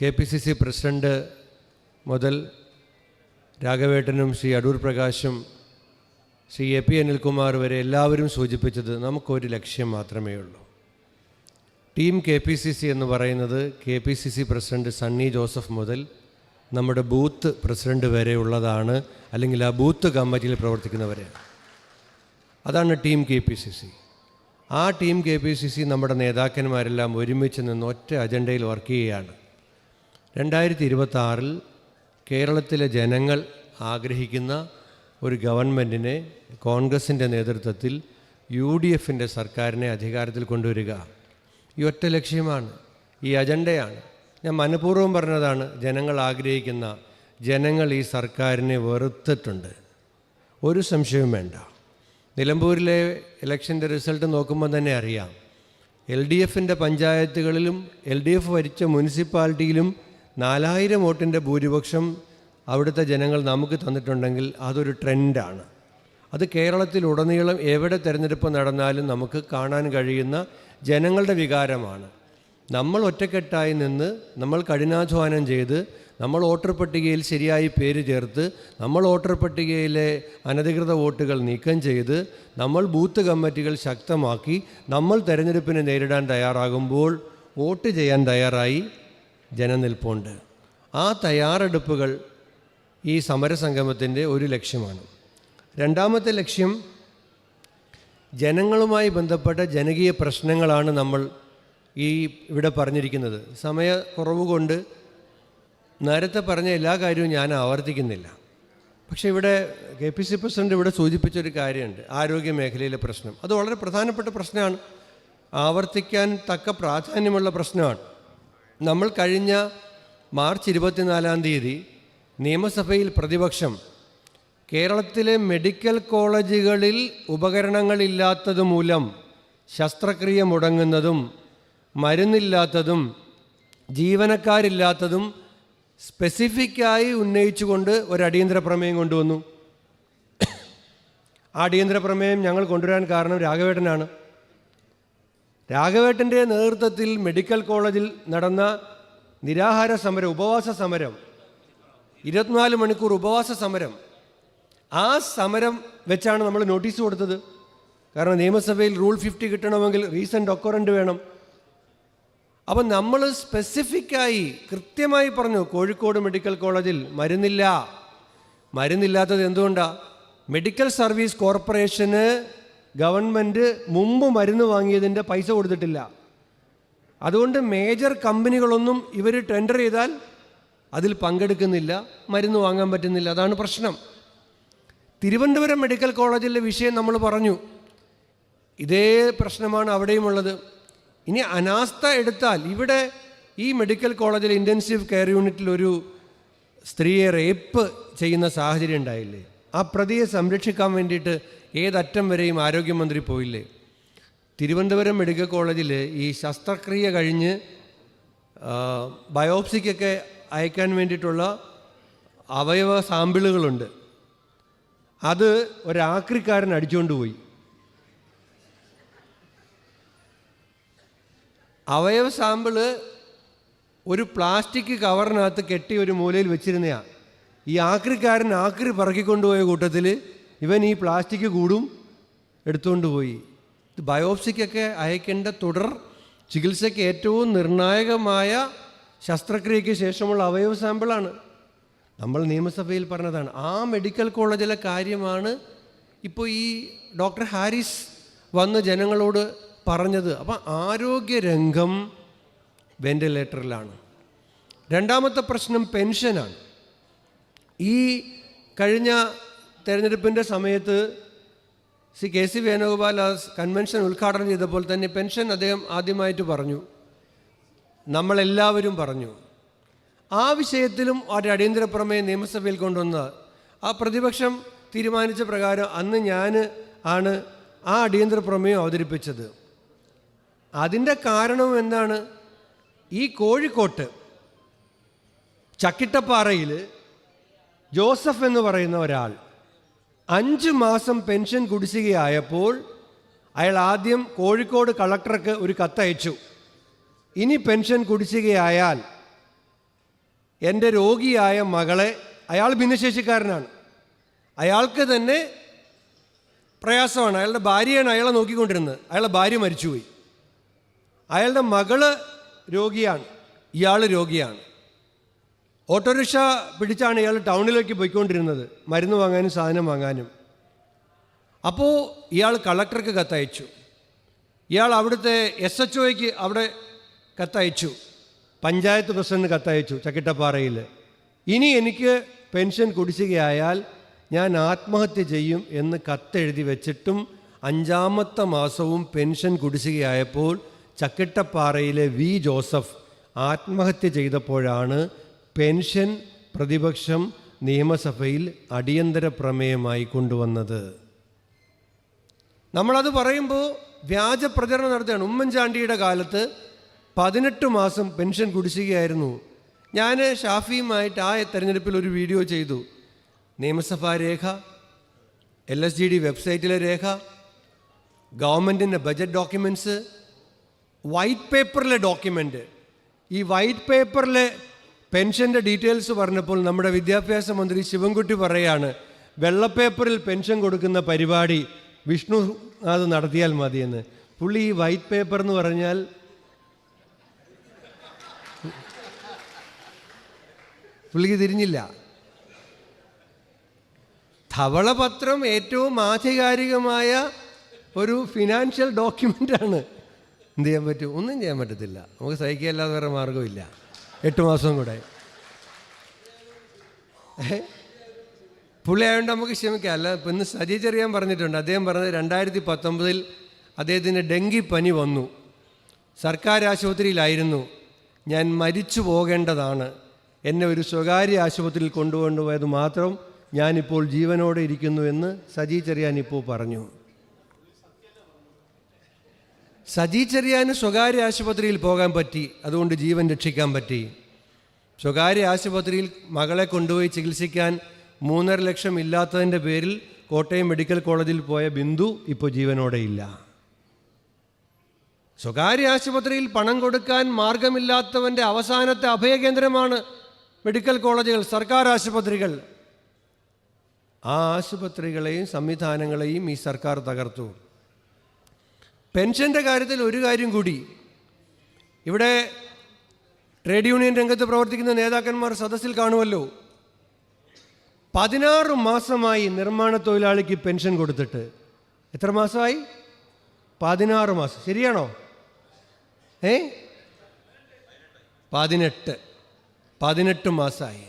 K P C C president മുതൽ രാഘവേട്ടനും ശ്രീ അടൂർ പ്രകാശും ശ്രീ എ പി അനിൽകുമാർ വരെ എല്ലാവരും സൂചിപ്പിച്ചത് നമുക്കൊരു ലക്ഷ്യം മാത്രമേ ഉള്ളൂ. Team K P C C എന്ന് പറയുന്നത് K P C C president Sunny Joseph മുതൽ നമ്മുടെ ബൂത്ത് പ്രസിഡന്റ് വരെ ഉള്ളതാണ്. അല്ലെങ്കിൽ ആ ബൂത്ത് കമ്മിറ്റിയിൽ പ്രവർത്തിക്കുന്നവരെയാണ് അതാണ് team K P C C. ആ team K P C C നമ്മുടെ നേതാക്കന്മാരെല്ലാം ഒരുമിച്ച് നിന്ന് ഒറ്റ അജണ്ടയിൽ വർക്ക് ചെയ്യുകയാണ്. രണ്ടായിരത്തി ഇരുപത്തി കേരളത്തിലെ ജനങ്ങൾ ആഗ്രഹിക്കുന്ന ഒരു ഗവൺമെന്റിനെ കോൺഗ്രസിന്റെ നേതൃത്വത്തിൽ യു ഡി എഫിന്റെ സർക്കാരിനെ അധികാരത്തിൽ കൊണ്ടുവരിക. ഈ ഒറ്റ ലക്ഷ്യമാണ് ഈ അജണ്ടയാണ്. ഞാൻ മനഃപൂർവം പറഞ്ഞതാണ് ജനങ്ങൾ ആഗ്രഹിക്കുന്ന ജനങ്ങൾ ഈ സർക്കാരിനെ വെറുത്തിട്ടുണ്ട്. ഒരു സംശയവും വേണ്ട. നിലമ്പൂരിലെ ഇലക്ഷന്റെ റിസൾട്ട് നോക്കുമ്പോൾ തന്നെ അറിയാം. എൽ ഡി എഫിന്റെ പഞ്ചായത്തുകളിലും എൽ ഡി എഫ് ഭരിച്ച മുനിസിപ്പാലിറ്റിയിലും നാലായിരം വോട്ടിന്റെ ഭൂരിപക്ഷം അവിടുത്തെ ജനങ്ങൾ നമുക്ക് തന്നിട്ടുണ്ടെങ്കിൽ അതൊരു ട്രെൻഡാണ്. അത് കേരളത്തിലുടനീളം എവിടെ തിരഞ്ഞെടുപ്പ് നടന്നാലും നമുക്ക് കാണാൻ കഴിയുന്ന ജനങ്ങളുടെ വികാരമാണ്. നമ്മൾ ഒറ്റക്കെട്ടായി നിന്ന് നമ്മൾ കഠിനാധ്വാനം ചെയ്ത് നമ്മൾ വോട്ടർ പട്ടികയിൽ ശരിയായി പേര് ചേർത്ത് നമ്മൾ വോട്ടർ പട്ടികയിലെ അനധികൃത വോട്ടുകൾ നീക്കം ചെയ്ത് നമ്മൾ ബൂത്ത് കമ്മിറ്റികൾ ശക്തമാക്കി നമ്മൾ തിരഞ്ഞെടുപ്പിനെ നേരിടാൻ തയ്യാറാകുമ്പോൾ വോട്ട് ചെയ്യാൻ തയ്യാറായി. ജനനിൽപ്പുണ്ട് ആ തയ്യാറെടുപ്പുകൾ ഈ സമരസംഗമത്തിന്റെ ഒരു ലക്ഷ്യമാണ്. രണ്ടാമത്തെ ലക്ഷ്യം ജനങ്ങളുമായി ബന്ധപ്പെട്ട ജനകീയ പ്രശ്നങ്ങളാണ് നമ്മൾ ഈ ഇവിടെ പറഞ്ഞിരിക്കുന്നത്. സമയക്കുറവ് കൊണ്ട് നേരത്തെ പറഞ്ഞ എല്ലാ കാര്യവും ഞാൻ ആവർത്തിക്കുന്നില്ല. പക്ഷേ ഇവിടെ കെ പി സി പ്രസിഡന്റ് ഇവിടെ സൂചിപ്പിച്ചൊരു കാര്യമുണ്ട്. ആരോഗ്യ മേഖലയിലെ പ്രശ്നം. അത് വളരെ പ്രധാനപ്പെട്ട പ്രശ്നമാണ്. ആവർത്തിക്കാൻ തക്ക പ്രാധാന്യമുള്ള പ്രശ്നമാണ്. നമ്മൾ കഴിഞ്ഞ മാർച്ച് ഇരുപത്തിനാലാം തീയതി നിയമസഭയിൽ പ്രതിപക്ഷം കേരളത്തിലെ മെഡിക്കൽ കോളേജുകളിൽ ഉപകരണങ്ങളില്ലാത്തത് മൂലം ശസ്ത്രക്രിയ മുടങ്ങുന്നതും മരുന്നില്ലാത്തതും ജീവനക്കാരില്ലാത്തതും സ്പെസിഫിക്കായി ഉന്നയിച്ചുകൊണ്ട് ഒരു അടിയന്തര പ്രമേയം കൊണ്ടുവന്നു. ആ അടിയന്തര പ്രമേയം ഞങ്ങൾ കൊണ്ടുവരാൻ കാരണം രാഘവേട്ടനാണ്. രാഘവേട്ടന്റെ നേതൃത്വത്തിൽ മെഡിക്കൽ കോളേജിൽ നടന്ന നിരാഹാര സമരം ഉപവാസ സമരം ഇരുപത്തിനാല് മണിക്കൂർ ഉപവാസ സമരം ആ സമരം വെച്ചാണ് നമ്മൾ നോട്ടീസ് കൊടുത്തത്. കാരണം നിയമസഭയിൽ റൂൾ ഫിഫ്റ്റി കിട്ടണമെങ്കിൽ റീസെന്റ് ഒക്കറന്റ് വേണം. അപ്പം നമ്മൾ സ്പെസിഫിക്കായി കൃത്യമായി പറഞ്ഞു കോഴിക്കോട് മെഡിക്കൽ കോളേജിൽ മരുന്നില്ല. മരുന്നില്ലാത്തത് എന്തുകൊണ്ടാണ് മെഡിക്കൽ സർവീസ് കോർപ്പറേഷന് ഗവൺമെന്റ് മുമ്പ് മരുന്ന് വാങ്ങിയതിന്റെ പൈസ കൊടുത്തിട്ടില്ല. അതുകൊണ്ട് മേജർ കമ്പനികളൊന്നും ഇവർ ടെൻഡർ ചെയ്താൽ അതിൽ പങ്കെടുക്കുന്നില്ല മരുന്ന് വാങ്ങാൻ പറ്റുന്നില്ല. അതാണ് പ്രശ്നം. തിരുവനന്തപുരം മെഡിക്കൽ കോളേജിലെ വിഷയം നമ്മൾ പറഞ്ഞു. ഇതേ പ്രശ്നമാണ് അവിടെയുമുള്ളത് ഇനി അനാസ്ഥ എടുത്താൽ ഇവിടെ ഈ മെഡിക്കൽ കോളേജിലെ ഇന്റൻസീവ് കെയർ യൂണിറ്റിൽ ഒരു സ്ത്രീയെ റേപ്പ് ചെയ്യുന്ന സാഹചര്യം ഉണ്ടായില്ലേ? ആ പ്രതിയെ സംരക്ഷിക്കാൻ വേണ്ടിയിട്ട് ഏതറ്റം വരെയും ആരോഗ്യമന്ത്രി പോയില്ലേ? തിരുവനന്തപുരം മെഡിക്കൽ കോളേജിൽ ഈ ശസ്ത്രക്രിയ കഴിഞ്ഞ് ബയോപ്സിക്കൊക്കെ അയക്കാൻ വേണ്ടിയിട്ടുള്ള അവയവ സാമ്പിളുകളുണ്ട്. അത് ഒരാക്രിക്കാരൻ അടിച്ചുകൊണ്ട് പോയി. അവയവ സാമ്പിൾ ഒരു പ്ലാസ്റ്റിക് കവറിനകത്ത് കെട്ടി ഒരു മൂലയിൽ വെച്ചിരുന്നയാണ് ഈ ആക്രിക്കാരൻ ആക്രി പറക്കിക്കൊണ്ടുപോയ കൂട്ടത്തിൽ ഇവൻ ഈ പ്ലാസ്റ്റിക് കൂടും എടുത്തുകൊണ്ട് പോയി. ഇത് ബയോപ്സിക്കൊക്കെ അയക്കേണ്ട തുടർ ചികിത്സയ്ക്ക് ഏറ്റവും നിർണായകമായ ശസ്ത്രക്രിയയ്ക്ക് ശേഷമുള്ള അവയവ സാമ്പിളാണ്. നമ്മൾ നിയമസഭയിൽ പറഞ്ഞതാണ് ആ മെഡിക്കൽ കോളേജിലെ കാര്യമാണ് ഇപ്പോൾ ഈ ഡോക്ടർ ഹാരിസ് വന്ന് ജനങ്ങളോട് പറഞ്ഞത്. അപ്പം ആരോഗ്യരംഗം വെന്റിലേറ്ററിലാണ്. രണ്ടാമത്തെ പ്രശ്നം പെൻഷനാണ്. ഈ കഴിഞ്ഞ തെരഞ്ഞെടുപ്പിന്റെ സമയത്ത് സി കെ സി വേണുഗോപാൽ ആ കൺവെൻഷൻ ഉദ്ഘാടനം ചെയ്തപ്പോൾ തന്നെ പെൻഷൻ അദ്ദേഹം ആദ്യമായിട്ട് പറഞ്ഞു. നമ്മളെല്ലാവരും പറഞ്ഞു. ആ വിഷയത്തിലും ഒരു അടിയന്തര പ്രമേയം നിയമസഭയിൽ കൊണ്ടുവന്ന ആ പ്രതിപക്ഷം തീരുമാനിച്ച പ്രകാരം അന്ന് ഞാൻ ആണ് ആ അടിയന്തര പ്രമേയം അവതരിപ്പിച്ചത്. അതിന്റെ കാരണം എന്താണ്? ഈ കോഴിക്കോട്ട് ചക്കിട്ടപ്പാറയിൽ ജോസഫ് എന്ന് പറയുന്ന ഒരാൾ അഞ്ച് മാസം പെൻഷൻ കുടിശ്ശികയായപ്പോൾ അയാൾ ആദ്യം കോഴിക്കോട് കളക്ടർക്ക് ഒരു കത്തയച്ചു. ഇനി പെൻഷൻ കുടിശ്ശികയായാൽ എന്റെ രോഗിയായ മകളെ അയാൾ ഭിന്നശേഷിക്കാരനാണ്. അയാൾക്ക് തന്നെ പ്രയാസമാണ്. അയാളുടെ ഭാര്യയാണ് അയാളെ നോക്കിക്കൊണ്ടിരുന്നത്. അയാളുടെ ഭാര്യ മരിച്ചുപോയി. അയാളുടെ മകൾ രോഗിയാണ്. ഇയാൾ രോഗിയാണ്. ഓട്ടോറിക്ഷ പിടിച്ചാണ് ഇയാൾ ടൗണിലേക്ക് പോയിക്കൊണ്ടിരുന്നത്. മരുന്ന് വാങ്ങാനും സാധനം വാങ്ങാനും. അപ്പോൾ ഇയാൾ കളക്ടർക്ക് കത്തയച്ചു. ഇയാൾ അവിടുത്തെ എസ് എച്ച് ഒയ്ക്ക് അവിടെ കത്തയച്ചു. പഞ്ചായത്ത് പ്രസിഡന്റ് കത്തയച്ചു ചക്കിട്ടപ്പാറയിൽ ഇനി എനിക്ക് പെൻഷൻ കുടിശ്ശികയായാൽ ഞാൻ ആത്മഹത്യ ചെയ്യും എന്ന് കത്തെഴുതി വെച്ചിട്ടും അഞ്ചാമത്തെ മാസവും പെൻഷൻ കുടിശ്ശികയായപ്പോൾ ചക്കിട്ടപ്പാറയിലെ വി ജോസഫ് ആത്മഹത്യ ചെയ്തപ്പോഴാണ് പെൻഷൻ പ്രതിപക്ഷം നിയമസഭയിൽ അടിയന്തര പ്രമേയമായി കൊണ്ടുവന്നത്. നമ്മളത് പറയുമ്പോൾ വ്യാജ പ്രചരണം നടത്തുകയാണ്. ഉമ്മൻചാണ്ടിയുടെ കാലത്ത് പതിനെട്ട് മാസം പെൻഷൻ കുടിശ്ശികയായിരുന്നു. ഞാൻ ഷാഫിയുമായിട്ട് ആ തെരഞ്ഞെടുപ്പിൽ ഒരു വീഡിയോ ചെയ്തു. നിയമസഭാ രേഖ എൽ എസ് ജി ഡി വെബ്സൈറ്റിലെ രേഖ ഗവൺമെന്റിന്റെ ബജറ്റ് ഡോക്യുമെന്റ്സ് വൈറ്റ് പേപ്പറിലെ ഡോക്യുമെന്റ് ഈ വൈറ്റ് പേപ്പറിലെ പെൻഷന്റെ ഡീറ്റെയിൽസ് പറഞ്ഞപ്പോൾ നമ്മുടെ വിദ്യാഭ്യാസ മന്ത്രി ശിവൻകുട്ടി പറയാണ് വെള്ളപ്പേപ്പറിൽ പെൻഷൻ കൊടുക്കുന്ന പരിപാടി വിഷ്ണു അത് നടത്തിയാൽ മതിയെന്ന്. പുള്ളി ഈ വൈറ്റ് പേപ്പർ എന്ന് പറഞ്ഞാൽ പുള്ളിക്ക് തിരിഞ്ഞില്ല. ധവളപത്രം ഏറ്റവും ആധികാരികമായ ഒരു ഫിനാൻഷ്യൽ ഡോക്യുമെന്റാണ് എന്ത് ചെയ്യാൻ പറ്റും? ഒന്നും ചെയ്യാൻ പറ്റത്തില്ല. നമുക്ക് സഹിക്കുകയല്ലാതെ വേറെ മാർഗമില്ല എട്ട് മാസം കൂടെ പുള്ളിയായതുകൊണ്ട് പുള്ളി നമുക്ക് ക്ഷമിക്കാം. അല്ല ഇപ്പം ഇന്ന് സജി ചെറിയാൻ പറഞ്ഞിട്ടുണ്ട്. അദ്ദേഹം പറഞ്ഞത് രണ്ടായിരത്തി പത്തൊമ്പതിൽ അദ്ദേഹത്തിന് ഡെങ്കി പനി വന്നു. സർക്കാർ ആശുപത്രിയിലായിരുന്നു. ഞാൻ മരിച്ചു പോകേണ്ടതാണ്. എന്നെ ഒരു സ്വകാര്യ ആശുപത്രിയിൽ കൊണ്ടുകൊണ്ടുപോയത് മാത്രം ഞാനിപ്പോൾ ജീവനോടെ ഇരിക്കുന്നു എന്ന് സജി ചെറിയാൻ ഇപ്പോൾ പറഞ്ഞു. സജി ചെറിയാന് സ്വകാര്യ ആശുപത്രിയിൽ പോകാൻ പറ്റി. അതുകൊണ്ട് ജീവൻ രക്ഷിക്കാൻ പറ്റി. സ്വകാര്യ ആശുപത്രിയിൽ മകളെ കൊണ്ടുപോയി ചികിത്സിക്കാൻ മൂന്നര ലക്ഷം ഇല്ലാത്തതിന്റെ പേരിൽ കോട്ടയം മെഡിക്കൽ കോളേജിൽ പോയ ബിന്ദു ഇപ്പോൾ ജീവനോടെ ഇല്ല. സ്വകാര്യ ആശുപത്രിയിൽ പണം കൊടുക്കാൻ മാർഗമില്ലാത്തവന്റെ അവസാനത്തെ അഭയകേന്ദ്രമാണ് മെഡിക്കൽ കോളേജുകൾ സർക്കാർ ആശുപത്രികൾ. ആ ആശുപത്രികളെയും സംവിധാനങ്ങളെയും ഈ സർക്കാർ തകർത്തു. പെൻഷന്റെ കാര്യത്തിൽ ഒരു കാര്യം കൂടി. ഇവിടെ ട്രേഡ് യൂണിയൻ രംഗത്ത് പ്രവർത്തിക്കുന്ന നേതാക്കന്മാർ സദസ്സിൽ കാണുമല്ലോ. പതിനാറ് മാസമായി നിർമ്മാണ തൊഴിലാളിക്ക് പെൻഷൻ കൊടുത്തിട്ട്. എത്ര മാസമായി? പതിനാറ് മാസം. ശരിയാണോ? ഏ? പതിനെട്ട്. പതിനെട്ട് മാസമായി.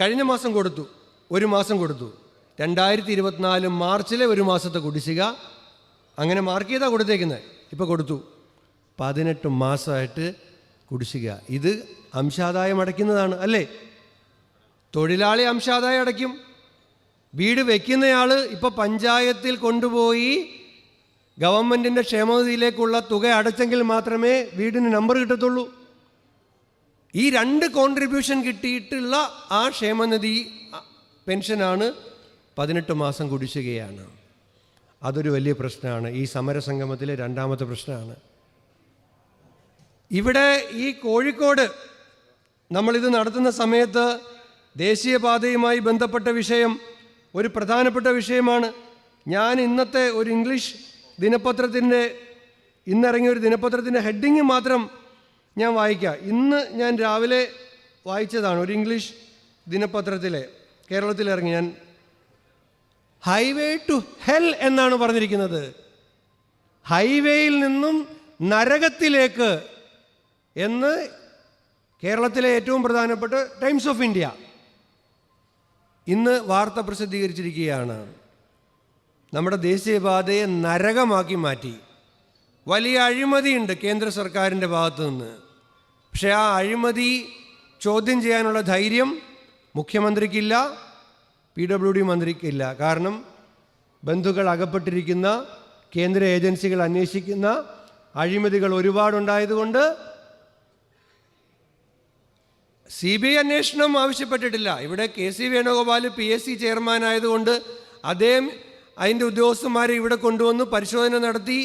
കഴിഞ്ഞ മാസം കൊടുത്തു. ഒരു മാസം കൊടുത്തു. രണ്ടായിരത്തി ഇരുപത്തിനാല് മാർച്ചിലെ ഒരു മാസത്തെ കുടിശ്ശിക. അങ്ങനെ മാർക്ക് ചെയ്താൽ കൊടുത്തേക്കുന്നത് ഇപ്പോൾ കൊടുത്തു. പതിനെട്ട് മാസമായിട്ട് കുടിശ്ശിക. ഇത് അംശാദായം അടയ്ക്കുന്നതാണ് അല്ലേ? തൊഴിലാളി അംശാദായം അടയ്ക്കും. വീട് വയ്ക്കുന്നയാൾ ഇപ്പോൾ പഞ്ചായത്തിൽ കൊണ്ടുപോയി ഗവൺമെന്റിന്റെ ക്ഷേമനിധിയിലേക്കുള്ള തുക അടച്ചെങ്കിൽ മാത്രമേ വീടിന് നമ്പർ കിട്ടത്തുള്ളൂ. ഈ രണ്ട് കോൺട്രിബ്യൂഷൻ കിട്ടിയിട്ടുള്ള ആ ക്ഷേമനിധി പെൻഷനാണ് പതിനെട്ട് മാസം കുടിശ്ശികയാണ്. അതൊരു വലിയ പ്രശ്നമാണ്. ഈ സമരസംഗമത്തിലെ രണ്ടാമത്തെ പ്രശ്നമാണ്. ഇവിടെ ഈ കോഴിക്കോട് നമ്മളിത് നടത്തുന്ന സമയത്ത് ദേശീയപാതയുമായി ബന്ധപ്പെട്ട വിഷയം ഒരു പ്രധാനപ്പെട്ട വിഷയമാണ്. ഞാൻ ഇന്നത്തെ ഒരു ഇംഗ്ലീഷ് ദിനപത്രത്തിന്റെ ഇന്നിറങ്ങിയ ഒരു ദിനപത്രത്തിന്റെ ഹെഡിങ് മാത്രം ഞാൻ വായിക്കാം. ഇന്ന് ഞാൻ രാവിലെ വായിച്ചതാണ് ഒരു ഇംഗ്ലീഷ് ദിനപത്രത്തിലെ കേരളത്തിലിറങ്ങി ഞാൻ ഹൈവേ ടു ഹെൽ എന്നാണ് പറഞ്ഞിരിക്കുന്നത്. ഹൈവേയിൽ നിന്നും നരകത്തിലേക്ക് എന്ന് കേരളത്തിലെ ഏറ്റവും പ്രധാനപ്പെട്ട ടൈംസ് ഓഫ് ഇന്ത്യ ഇന്ന് വാർത്ത പ്രസിദ്ധീകരിച്ചിരിക്കുകയാണ്. നമ്മുടെ ദേശീയപാതയെ നരകമാക്കി മാറ്റി. വലിയ അഴിമതിയുണ്ട് കേന്ദ്ര സർക്കാരിന്റെ ഭാഗത്തു നിന്ന്. പക്ഷേ ആ അഴിമതി ചോദ്യം ചെയ്യാനുള്ള ധൈര്യം മുഖ്യമന്ത്രിക്കില്ല. പി ഡബ്ല്യു ഡി മന്ത്രിക്കില്ല. കാരണം ബന്ധുക്കൾ അകപ്പെട്ടിരിക്കുന്ന കേന്ദ്ര ഏജൻസികൾ അന്വേഷിക്കുന്ന അഴിമതികൾ ഒരുപാടുണ്ടായതുകൊണ്ട് സി ബി ഐ അന്വേഷണം ആവശ്യപ്പെട്ടിട്ടില്ല. ഇവിടെ K C Venugopal P S C chairman ആയതുകൊണ്ട് അദ്ദേഹം അതിന്റെ ഉദ്യോഗസ്ഥന്മാരെ ഇവിടെ കൊണ്ടുവന്ന് പരിശോധന നടത്തി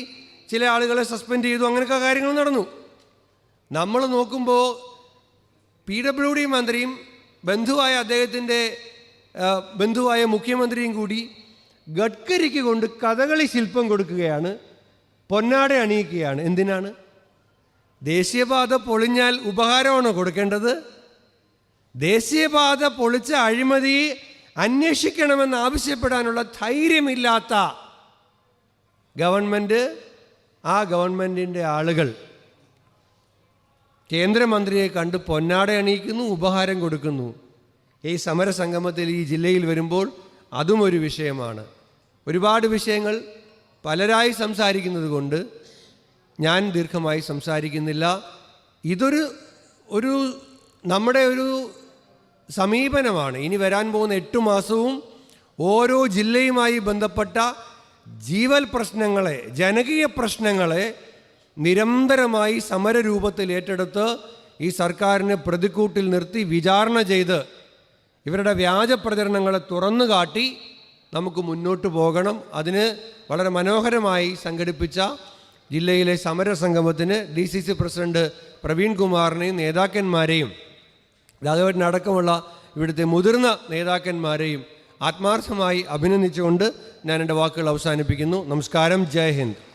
ചില ആളുകളെ സസ്പെൻഡ് ചെയ്തു അങ്ങനെയൊക്കെ കാര്യങ്ങൾ നടന്നു. നമ്മൾ നോക്കുമ്പോൾ പി ഡബ്ല്യു ഡി മന്ത്രിയും ബന്ധുവായ അദ്ദേഹത്തിന്റെ ബന്ധുവായ മുഖ്യമന്ത്രിയും കൂടി ഗഡ്കരിക്ക് കൊണ്ട് കഥകളി ശില്പം കൊടുക്കുകയാണ് പൊന്നാട അണിയിക്കുകയാണ്. എന്തിനാണ്? ദേശീയപാത പൊളിഞ്ഞാൽ ഉപഹാരമാണോ കൊടുക്കേണ്ടത്? ദേശീയപാത പൊളിച്ച അഴിമതി അന്വേഷിക്കണമെന്ന് ആവശ്യപ്പെടാനുള്ള ധൈര്യമില്ലാത്ത ഗവൺമെന്റ് ആ ഗവൺമെന്റിന്റെ ആളുകൾ കേന്ദ്രമന്ത്രിയെ കണ്ട് പൊന്നാട അണിയിക്കുന്നു ഉപഹാരം കൊടുക്കുന്നു. ഈ സമരസംഗമത്തിൽ ഈ ജില്ലയിൽ വരുമ്പോൾ അതും ഒരു വിഷയമാണ്. ഒരുപാട് വിഷയങ്ങൾ പലരായി സംസാരിക്കുന്നത് കൊണ്ട് ഞാൻ ദീർഘമായി സംസാരിക്കുന്നില്ല. ഇതൊരു ഒരു നമ്മുടെ ഒരു സമീപനമാണ്. ഇനി വരാൻ പോകുന്ന എട്ട് മാസവും ഓരോ ജില്ലയുമായി ബന്ധപ്പെട്ട ജീവൽ പ്രശ്നങ്ങളെ ജനകീയ പ്രശ്നങ്ങളെ നിരന്തരമായി സമരരൂപത്തിൽ ഏറ്റെടുത്ത് ഈ സർക്കാരിനെ പ്രതിക്കൂട്ടിൽ നിർത്തി വിചാരണ ചെയ്ത് ഇവരുടെ വ്യാജ പ്രചരണങ്ങളെ തുറന്നു കാട്ടി നമുക്ക് മുന്നോട്ട് പോകണം. അതിന് വളരെ മനോഹരമായി സംഘടിപ്പിച്ച ജില്ലയിലെ സമരസംഗമത്തിന് ഡി സി സി പ്രസിഡന്റ് പ്രവീൺകുമാറിനെയും നേതാക്കന്മാരെയും രാഘവനടക്കമുള്ള ഇവിടുത്തെ മുതിർന്ന നേതാക്കന്മാരെയും ആത്മാർത്ഥമായി അഭിനന്ദിച്ചുകൊണ്ട് ഞാൻ എന്റെ വാക്കുകൾ അവസാനിപ്പിക്കുന്നു. നമസ്കാരം. ജയ് ഹിന്ദ്.